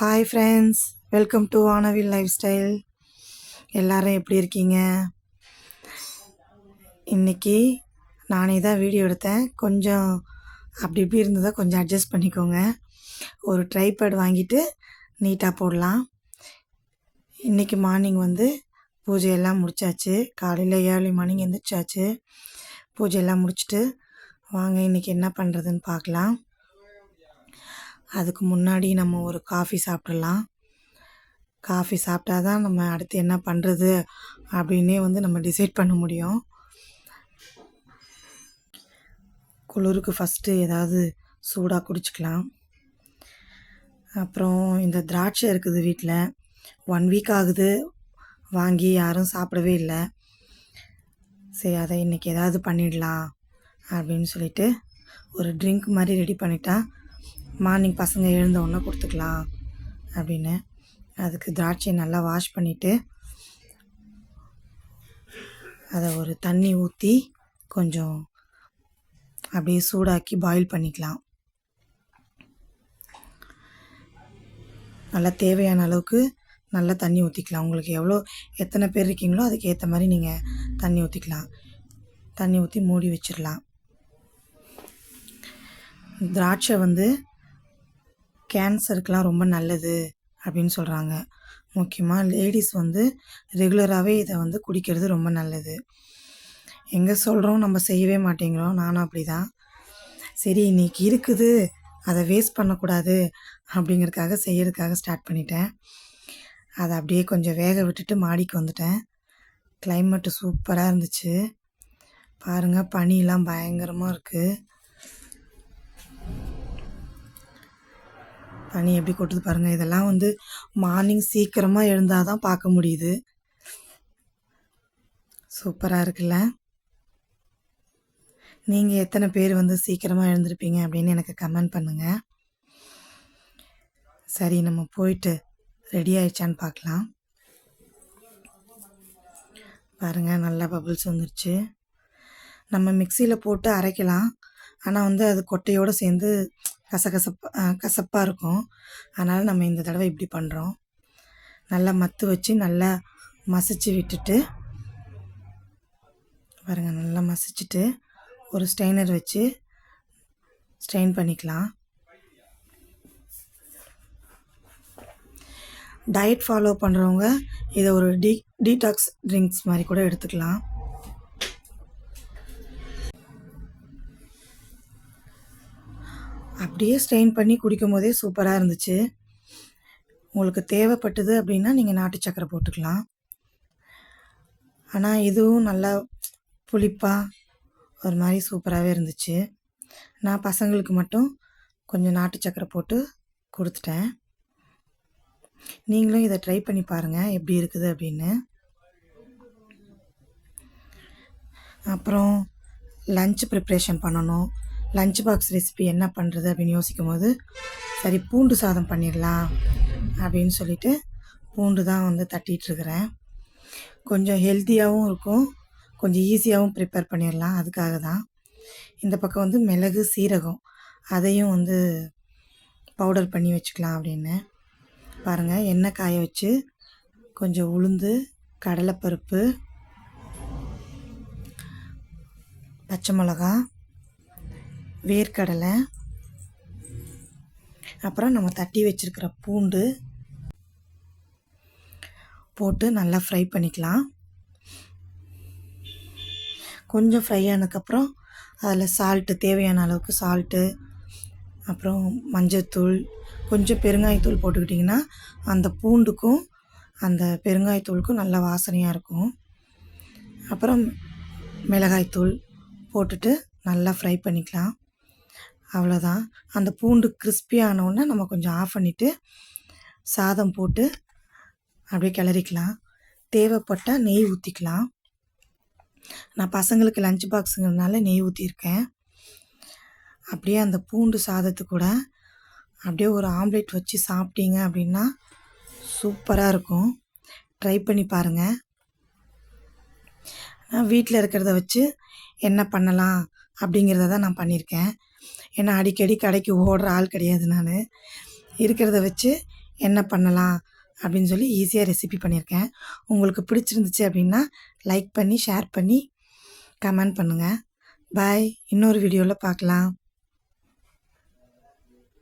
Hi friends welcome to ஆனவில் lifestyle எல்லாரும் எப்படி இருக்கீங்க? இன்னைக்கு நானே தான் வீடியோ எடுத்தேன். கொஞ்சம் அப்படி இப்படி இருந்ததை கொஞ்சம் அட்ஜஸ்ட் பண்ணிக்கோங்க. ஒரு ட்ரைபேட் வாங்கிட்டு நீட்டாக போடலாம். இன்றைக்கி மார்னிங் வந்து பூஜையெல்லாம் முடிச்சாச்சு. காலையில் ஏர்லி மார்னிங் எழுந்திரிச்சாச்சு பூஜையெல்லாம் முடிச்சுட்டு வாங்க இன்றைக்கி என்ன பண்ணுறதுன்னு பார்க்கலாம். அதுக்கு முன்னாடி நம்ம ஒரு காஃபி சாப்பிடலாம். காஃபி சாப்பிட்டா தான் நம்ம அடுத்து என்ன பண்ணுறது அப்படின்னே வந்து நம்ம டிசைட் பண்ண முடியும். குளிருக்கு ஃபஸ்ட்டு ஏதாவது சூடாக குடிச்சிக்கலாம். அப்புறம் இந்த திராட்சை இருக்குது வீட்டில் ஒன் வீக் ஆகுது. வாங்கி யாரும் சாப்பிடவே இல்லை. சரி அதை இன்றைக்கி ஏதாவது பண்ணிடலாம் அப்படின்னு சொல்லிட்டு ஒரு ட்ரிங்க் மாதிரி ரெடி பண்ணிட்டா மார்னிங் பசங்க எழுந்த உடனே கொடுத்துக்கலாம் அப்படின்னு. அதுக்கு திராட்சையை நல்லா வாஷ் பண்ணிவிட்டு அதை ஒரு தண்ணி ஊற்றி கொஞ்சம் அப்படியே சூடாக்கி பாயில் பண்ணிக்கலாம். நல்லா தேவையான அளவுக்கு நல்லா தண்ணி ஊற்றிக்கலாம் உங்களுக்கு எவ்வளோ எத்தனை பேர் இருக்கீங்களோ அதுக்கு ஏற்ற மாதிரி நீங்கள் தண்ணி ஊற்றிக்கலாம் தண்ணி ஊற்றி மூடி வச்சிடலாம் திராட்சை வந்து கேன்சருக்கெலாம் ரொம்ப நல்லது அப்படின்னு சொல்கிறாங்க முக்கியமாக லேடிஸ் வந்து ரெகுலராகவே இதை வந்து குடிக்கிறது ரொம்ப நல்லது. எங்கே சொல்கிறோம் நம்ம செய்யவே மாட்டேங்கிறோம். நானும் அப்படி தான் சரி இன்னைக்கு இருக்குது. அதை வேஸ்ட் பண்ணக்கூடாது அப்படிங்கிறதுக்காக செய்யறதுக்காக ஸ்டார்ட் பண்ணிட்டேன். அதை அப்படியே கொஞ்சம் வேக விட்டுட்டு மாடிக்கு வந்துட்டேன். கிளைமேட்டு சூப்பராக இருந்துச்சு. பாருங்கள் பனியெல்லாம் பயங்கரமாக இருக்குது பனி எப்படி கொட்டுது பாருங்கள் இதெல்லாம் வந்து மார்னிங் சீக்கிரமாக எழுந்தால் தான் பார்க்க முடியுது. சூப்பராக இருக்குல்ல? நீங்கள் எத்தனை பேர் வந்து சீக்கிரமாக எழுந்திருப்பீங்க அப்படின்னு எனக்கு கமெண்ட் பண்ணுங்கள் சரி நம்ம போயிட்டு ரெடி ஆயிடுச்சான்னு பார்க்கலாம். பாருங்கள் நல்லா பபுள்ஸ் வந்துருச்சு. நம்ம மிக்சியில் போட்டு அரைக்கலாம். ஆனால் வந்து அது கொட்டையோடு சேர்ந்து கசகசப்பாக கசப்பாக இருக்கும். அதனால் நம்ம இந்த தடவை இப்படி பண்ணுறோம் நல்லா மத்து வச்சு நல்லா மசிச்சு விட்டுட்டு பாருங்கள் நல்லா மசிச்சுட்டு ஒரு ஸ்ட்ரெயினர் வச்சு ஸ்ட்ரெயின் பண்ணிக்கலாம். டயட் ஃபாலோ பண்ணுறவங்க இதை ஒரு டீ டீடாக்ஸ் ட்ரிங்க்ஸ் மாதிரி கூட எடுத்துக்கலாம். அப்படியே ஸ்ட்ரெயின் பண்ணி குடிக்கும் போதே சூப்பராக இருந்துச்சு. உங்களுக்கு தேவைப்பட்டது அப்படின்னா நீங்கள் நாட்டு சக்கரை போட்டுக்கலாம். ஆனால் இதுவும் நல்லா புளிப்பாக ஒரு மாதிரி சூப்பராகவே இருந்துச்சு. நான் பசங்களுக்கு மட்டும் கொஞ்சம் நாட்டு சக்கரை போட்டு கொடுத்துட்டேன். நீங்களும் இதை ட்ரை பண்ணி பாருங்கள் எப்படி இருக்குது அப்படின்னு. அப்புறம் லஞ்ச் ப்ரிப்ரேஷன் பண்ணணும். லஞ்ச் பாக்ஸ் ரெசிபி என்ன பண்ணுறது அப்படின்னு யோசிக்கும் போது சரி பூண்டு சாதம் பண்ணிடலாம் அப்படின்னு சொல்லிட்டு பூண்டு தான் வந்து தட்டிகிட்ருக்கிறேன் கொஞ்சம் ஹெல்த்தியாகவும் இருக்கும். கொஞ்சம் ஈஸியாகவும் ப்ரிப்பேர் பண்ணிடலாம். அதுக்காக தான். இந்த பக்கம் வந்து மிளகு சீரகம் அதையும் வந்து பவுடர் பண்ணி வச்சுக்கலாம் அப்படின்னு. பாருங்கள் எண்ணெய் காய வச்சு கொஞ்சம் உளுந்து கடலைப்பருப்பு பச்சை மிளகா வேர்க்கடலை அப்புறம் நம்ம தட்டி வச்சுருக்கிற பூண்டு போட்டு நல்லா ஃப்ரை பண்ணிக்கலாம். கொஞ்சம் ஃப்ரை ஆனதுக்கப்புறம் அதில் சால்ட்டு தேவையான அளவுக்கு சால்ட்டு அப்புறம் மஞ்சத்தூள் கொஞ்சம் பெருங்காயத்தூள் போட்டுக்கிட்டிங்கன்னா அந்த பூண்டுக்கும் அந்த பெருங்காயத்தூளுக்கும் நல்லா வாசனையாக இருக்கும். அப்புறம் மிளகாய்த்தூள் போட்டுட்டு நல்லா ஃப்ரை பண்ணிக்கலாம். அவ்வளோதான். அந்த பூண்டு கிறிஸ்பி ஆனவுடனே நம்ம கொஞ்சம் ஆஃப் பண்ணிவிட்டு சாதம் போட்டு அப்படியே கிளறிக்கலாம். தேவைப்பட்டால் நெய் ஊற்றிக்கலாம் நான் பசங்களுக்கு லஞ்ச் பாக்ஸுங்கிறதுனால நெய் ஊற்றிருக்கேன் அப்படியே அந்த பூண்டு சாதத்து கூட அப்படியே ஒரு ஆம்லேட் வச்சு சாப்பிட்டீங்க அப்படின்னா சூப்பராக இருக்கும். ட்ரை பண்ணி பாருங்கள் நான் வீட்டில் இருக்கிறத வச்சு என்ன பண்ணலாம் அப்படிங்கிறத தான் நான் பண்ணியிருக்கேன். ஏன்னா அடிக்கடி கடைக்கு ஓடுற ஆள் கிடையாது நான். இருக்கிறத வச்சு என்ன பண்ணலாம் அப்படின்னு சொல்லி ஈஸியாக ரெசிபி பண்ணியிருக்கேன். உங்களுக்கு பிடிச்சிருந்துச்சு அப்படின்னா லைக் பண்ணி ஷேர் பண்ணி கமெண்ட் பண்ணுங்கள் பாய் இன்னொரு வீடியோவில் பார்க்கலாம்.